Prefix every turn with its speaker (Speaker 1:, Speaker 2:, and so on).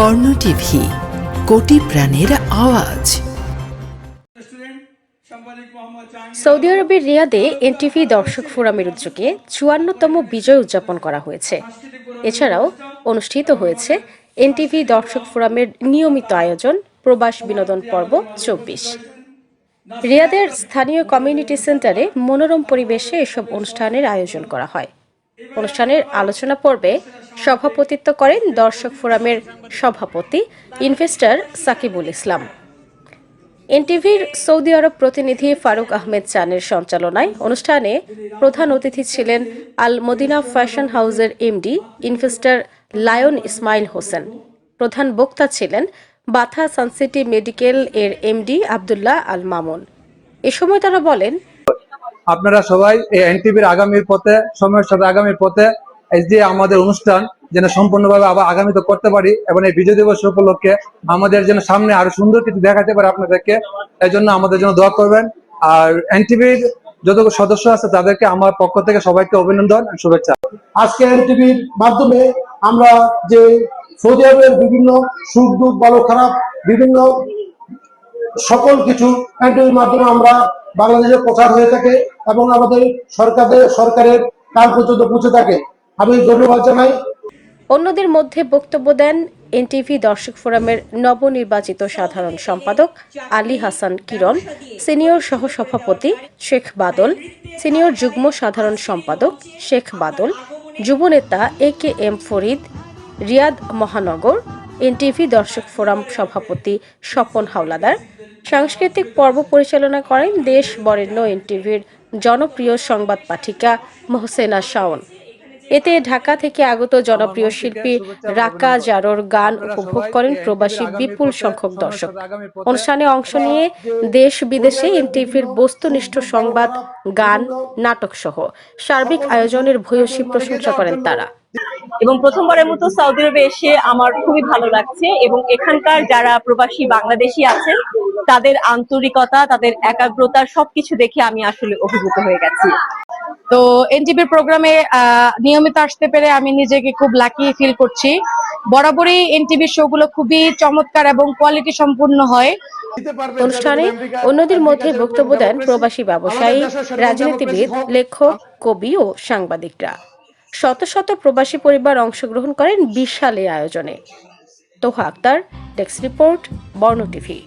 Speaker 1: বর্ণ টিভি, কোটি প্রাণের আওয়াজ।
Speaker 2: সৌদি আরবের রিয়াদে এনটিভি দর্শক ফোরামের উদ্যোগে চুয়ান্নতম বিজয় উদযাপন করা হয়েছে। এছাড়াও অনুষ্ঠিত হয়েছে এনটিভি দর্শক ফোরামের নিয়মিত আয়োজন, প্রবাস বিনোদন পর্ব চব্বিশ। রিয়াদের স্থানীয় কমিউনিটি সেন্টারে মনোরম পরিবেশে এসব অনুষ্ঠানের আয়োজন করা হয়। অনুষ্ঠানের আলোচনা পর্বে সভাপতিত্ব করেন দর্শক ফোরামের সভাপতি ইনভেস্টর সাকিবুল ইসলাম। এনটিভির সৌদি আরব প্রতিনিধি ফারুক আহমেদ চানের সঞ্চালনায় অনুষ্ঠানে প্রধান অতিথি ছিলেন আল মদিনা ফ্যাশন হাউসের MD investor lion Ismail Hossain. প্রধান বক্তা ছিলেন বাথা সানসিটি মেডিকেল এর এমডি আবদুল্লাহ আল মামুন এ সময় তারা বলেন
Speaker 3: আপনারা সবাই এই এনটিভির আগামীর পথে, সময়ের সাথে আগামীর পথে এই যে আমাদের অনুষ্ঠান, যেন সম্পূর্ণভাবে আবার আগামীতে করতে পারি এবং এই বিজয় দিবস উপলক্ষে আমাদের যেন সামনে আরও সুন্দর কিছু দেখাতে পারে আপনাদেরকে, এই জন্য আমাদের জন্য দোয়া করবেন। আর এনটিভির যত সদস্য আছে তাদেরকে আমার পক্ষ থেকে সবাইকে অভিনন্দন শুভেচ্ছা।
Speaker 4: আজকে এনটিভির মাধ্যমে আমরা যে সৌদি আরবের বিভিন্ন সুখ দুঃখ ভালো খারাপ বিভিন্ন সকল কিছু এনটিভির মাধ্যমে আমরা বাংলাদেশে প্রচার হয়ে থাকে এবং আমাদের সরকারের সরকারের কাল পর্যন্ত পৌঁছে থাকে। আমি ধন্যবাদ জানাই।
Speaker 2: অন্যদের মধ্যে বক্তব্য দেন এনটিভি দর্শক ফোরামের নবনির্বাচিত সাধারণ সম্পাদক আলী হাসান কিরণ, সিনিয়র সহসভাপতি শেখ বাদল, সিনিয়র যুগ্ম সাধারণ সম্পাদক Sheikh Badal যুবনেতা A K M Farid, Riyadh মহানগর, এনটিভি দর্শক ফোরাম সভাপতি স্বপন হাওলাদার সাংস্কৃতিক পর্ব পরিচালনা করেন দেশ বরেণ্য এনটিভির জনপ্রিয় সংবাদ পাঠিকা মোহসেনা শাওন। এতে ঢাকা থেকে আগত জনপ্রিয় শিল্পী রাকা জারোর গান উপভোগ করেন প্রবাসী বিপুল সংখ্যক দর্শক। অনুষ্ঠানে অংশ নিয়ে দেশ বিদেশে এনটিভির বস্তুনিষ্ঠ সংবাদ, গান, নাটক সহ সার্বিক আয়োজনের ভূয়সী প্রশংসা করেন তারা।
Speaker 5: এবং প্রথমবারের মতো সৌদি আরবে এসে আমার খুবই ভালো লাগছে এবং এখানকার যারা প্রবাসী বাংলাদেশি আছেন তাদের আন্তরিকতা তাদের একাগ্রতা সবকিছু দেখে আমি আসলে অভিভূত হয়ে গেছি।
Speaker 6: তো এনটিভির প্রোগ্রামে নিয়মিত আসতে পেরে আমি নিজেকে খুব লাকি ফিল করছি। বরাবরই এনটিভির শোগুলো খুবই চমৎকার এবং কোয়ালিটি সম্পূর্ণ হয়।
Speaker 2: অনুষ্ঠানে অন্যদের মধ্যে বক্তব্য দেন প্রবাসী ব্যবসায়ী রাজনীতিবিদ লেখক কবি ও সাংবাদিকরা। শত শত প্রবাসী পরিবার অংশগ্রহণ করেন বিশাল এই আয়োজনে। Toha Akter desk report Barna TV